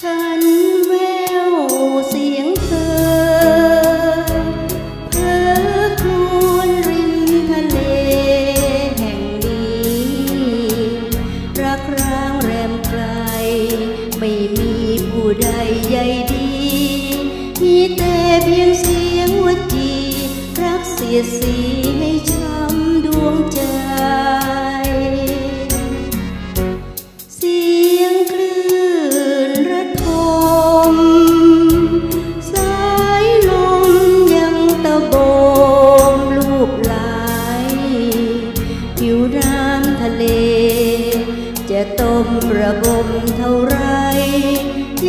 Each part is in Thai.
ฉันแววเสียงเธอเพ้อครวนริมทะเลแห่งนี้ รักร้างแรมไกล ไม่มีผู้ใดใยดี มีแต่เพียงเสียงวัจี รักเสียสีให้ฉัน มประบมเท่าไร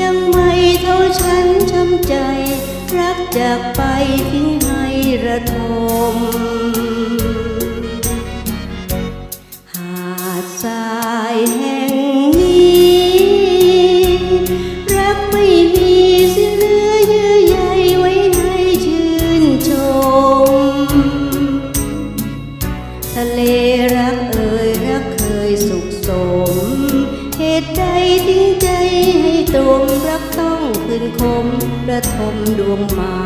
ยังไม่เท่าฉันช้ำใจ รักจากไปทิ้งให้ระทม ต้องคืนคมระทมดวงมา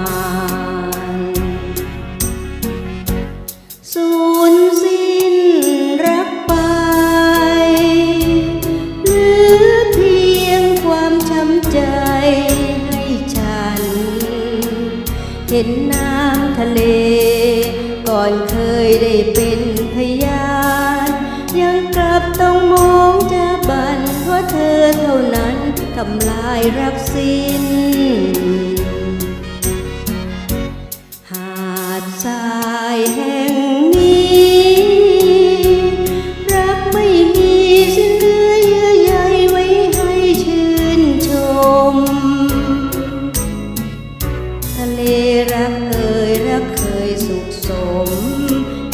นสูญสิ้นรักไปเหลือเพียงความช้ำใจให้ฉัน เห็นน้ำทะเล ก่อนเคยได้เป็นพยาน ยังกลับต้องมองจะบันเพราะเธอเท่านั้น ทำลายรักสิ้น หาดทรายแห่งนี้ รักไม่มีสิ้นเหลือเยื่อใยไว้ให้ชื่นชม ทะเลรักเอ่ยรักเคยสุขสม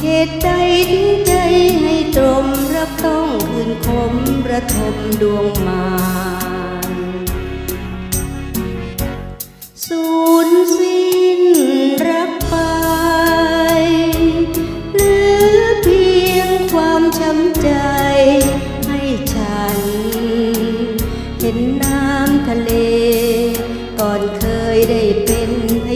เหตุใดทิ้งใจให้ตรมรักต้องคืนคมระทมดวงมา ยได้เป็น